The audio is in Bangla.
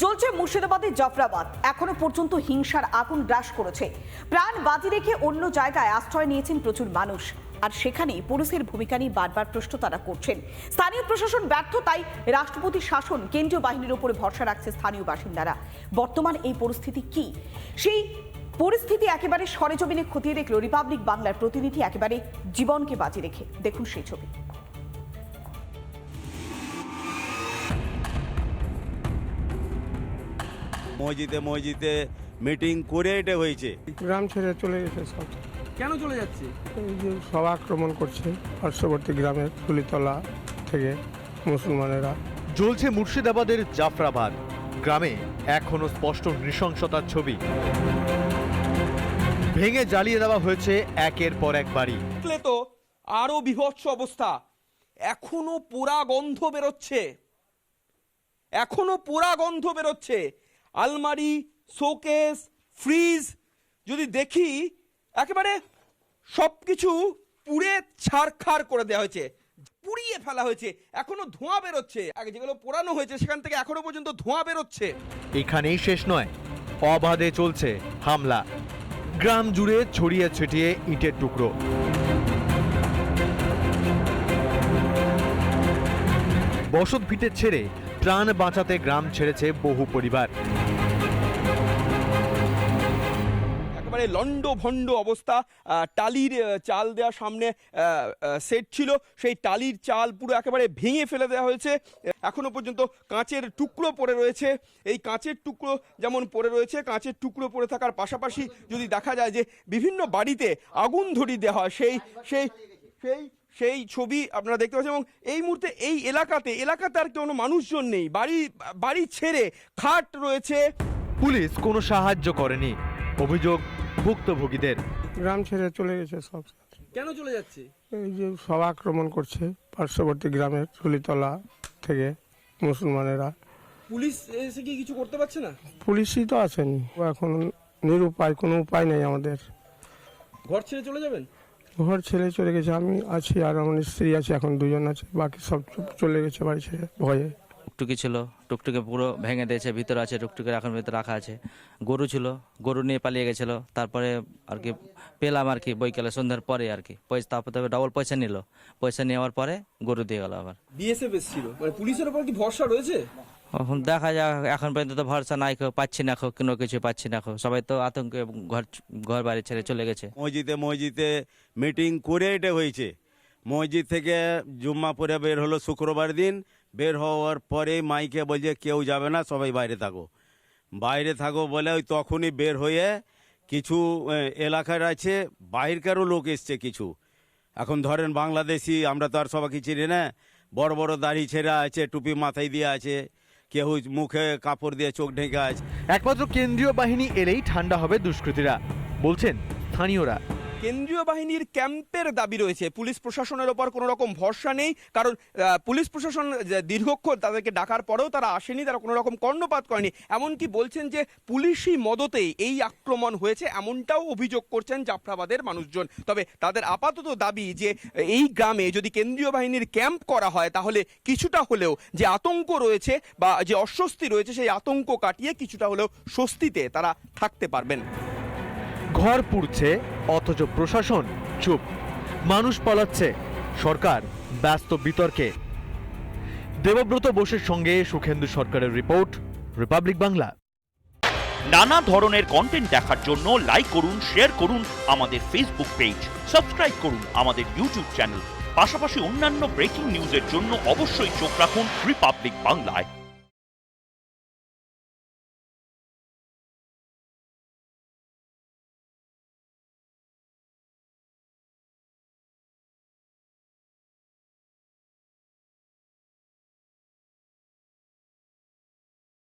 জ্বলছে মুর্শিদাবাদের জাফরাবাদ। এখনও পর্যন্ত হিংসার আগুন গ্রাস করেছে। প্রাণ বাজি রেখে অন্য জায়গায় আশ্রয় নিয়েছেন প্রচুর মানুষ। আর সেখানে পুলিশের ভূমিকা নিয়ে বারবার প্রশ্ন তারা করছেন। স্থানীয় প্রশাসন ব্যর্থ, তাই রাষ্ট্রপতির শাসন কেন্দ্রীয় বাহিনীর উপরে ভরসা রাখছে স্থানীয় বাসিন্দারা। বর্তমান এই পরিস্থিতি কি? সেই পরিস্থিতি একেবারে সরেজমিনে খতিয়ে দেখল রিপাবলিক বাংলার প্রতিনিধি, একেবারে জীবনকে বাজি রেখে। দেখুন সেই ছবি। মসজিদে মসজিদে মিটিং করে এটা হয়েছে। গ্রাম ছেড়ে চলে গেছে সব। কেন চলে যাচ্ছে? এই যে সব আক্রমণ করছে পার্শ্ববর্তী গ্রামের তুলিতলা থেকে মুসলমানেরা। জ্বলছে মুর্শিদাবাদের জাফরাবাদ। গ্রামে এখনও স্পষ্ট নৃশংসতার ছবি। ভেঙে জ্বালিয়ে দেওয়া হয়েছে একের পর এক বাড়ি। দেখলে তো আরও বিভৎস অবস্থা। এখনও পোড়া গন্ধ বেরোচ্ছে। এখনও পোড়া গন্ধ বেরোচ্ছে। আলমারি, শোকেস, ফ্রিজ, যদি দেখি, একেবারে সব কিছু পুড়ে ছাড়খাড় করে দেওয়া হয়েছে, পুড়িয়ে ফেলা হয়েছে, এখনও ধোঁয়া বেরোচ্ছে। যেগুলো পোড়ানো হয়েছে, সেখান থেকে এখনও পর্যন্ত ধোঁয়া বেরোচ্ছে। এখানেই শেষ নয়, অবাধে চলছে হামলা। গ্রাম জুড়ে ছড়িয়ে ছিটিয়ে ইটের টুকরো। বসত ভিটে ছেড়ে প্রাণ বাঁচাতে গ্রাম ছেড়েছে বহু পরিবার। লন্ড ভন্ড অবস্থা টালির চাল দেওয়ার সামনে সেট ছিল। সেই টালির চাল পুরো একেবারে ভেঙে ফেলে দেওয়া হয়েছে। এখনও পর্যন্ত কাঁচের টুকরো পড়ে রয়েছে। এই কাঁচের টুকরো যেমন পড়ে রয়েছে, কাঁচের টুকরো পড়ে থাকার পাশাপাশি যদি দেখা যায় যে বিভিন্ন বাড়িতে আগুন ধরিয়ে দেওয়া হয়, সেই সেই সেই সেই ছবি আপনারা দেখতে পাচ্ছেন এবং এই মুহূর্তে এই এলাকাতে এলাকাতে আর কোনো মানুষজন নেই। বাড়ি বাড়ি ছেড়ে খাট রয়েছে। পুলিশ কোনো সাহায্য করেনি। অভিযোগ ভুক্তভোগীদের। গ্রাম ছেড়ে চলে গেছে সব। কেন চলে যাচ্ছে? এই যে সব আক্রমণ করছে পার্শ্ববর্তী গ্রামের তুলিতলা থেকে মুসলমানেরা। পুলিশ এসে কি কিছু করতে পারছে না? পুলিশই তো আসেনি এখন নিরুপায় কোনো উপায় নেই আমাদের। ঘর ছেড়ে চলে যাবেন? ঘর ছেড়ে চলে গেছে। আমি আছি আর আমার স্ত্রী আছে এখন দুজন আছে। বাকি সব চলে গেছে বাড়ি ছেড়ে ভয়ে। টুকটুকি ছিল টুকটুকে পুরো ভেঙে দিয়েছে ভিতরে আছে টুকটুকের এখন ভিতরে রাখা আছে। গরু ছিল গরু নিয়ে পালিয়ে গেছিল তারপরে আর কি পেলাম আর কি বৈকালে সন্ধ্যার পরে আর কি। পয়সা তারপর তবে ডবল পয়সা নিল। পয়সা নেওয়ার পরে গরু দিয়ে গেল আবার। বিএসএফ এসেছিল মানে পুলিশের উপর কি ভরসা রয়েছে? এখন দেখা যাক এখন পর্যন্ত তো ভরসা নাই কেউ পাচ্ছি না খো কোনো কিছু পাচ্ছি না খো সবাই তো আতঙ্কে ঘর ঘর বাড়ি ছেড়ে চলে গেছে। মসজিদে মসজিদে মিটিং করে এটা হয়েছে। মসজিদ থেকে জুম্মা পরে বের হলো শুক্রবার দিন। বের হওয়ার পরে মাইকে বলছে, কেউ যাবে না, সবাই বাইরে থাকো। বাইরে থাকো বলে ওই তখনই বের হয়ে কিছু এলাকার আছে বাইরকারও লোক এসছে কিছু। এখন ধরেন বাংলাদেশি, আমরা তো আর সবাইকে চিনি না, বড় বড় দাড়ি ছেঁড়া আছে, টুপি মাথায় দিয়ে আছে, কেউ মুখে কাপড় দিয়ে চোখ ঢেকে আছে। একমাত্র কেন্দ্রীয় বাহিনী এলেই ঠান্ডা হবে দুষ্কৃতীরা, বলছেন স্থানীয়রা। কেন্দ্রীয় বাহিনীর ক্যাম্পের দাবি রয়েছে। পুলিশ প্রশাসনের ওপর কোনো রকম ভরসা নেই, কারণ পুলিশ প্রশাসন দীর্ঘক্ষণ তাদেরকে ডাকার পরেও তারা আসেনি, তারা কোনো রকম কর্ণপাত করেনি। এমনকি বলছেন যে পুলিশি মদতেই এই আক্রমণ হয়েছে, এমনটাও অভিযোগ করছেন জাফরাবাদের মানুষজন। তবে তাদের আপাতত দাবি যে এই গ্রামে যদি কেন্দ্রীয় বাহিনীর ক্যাম্প করা হয়, তাহলে কিছুটা হলেও যে আতঙ্ক রয়েছে বা যে অস্বস্তি রয়েছে, সেই আতঙ্ক কাটিয়ে কিছুটা হলেও স্বস্তিতে তারা থাকতে পারবেন। ঘর পুড়ছে, অথচ প্রশাসন চুপ। মানুষ পালাচ্ছে, সরকার ব্যস্ত বিতর্কে। দেবব্রত বোসের সঙ্গে সুখেন্দু সরকারের রিপোর্ট, রিপাবলিক বাংলা। নানা ধরনের কন্টেন্ট দেখার জন্য লাইক করুন শেয়ার করুন আমাদের ফেসবুক পেজ সাবস্ক্রাইব করুন আমাদের ইউটিউব চ্যানেল পাশাপাশি অন্যান্য ব্রেকিং নিউজের জন্য অবশ্যই চোখ রাখুন রিপাবলিক বাংলায়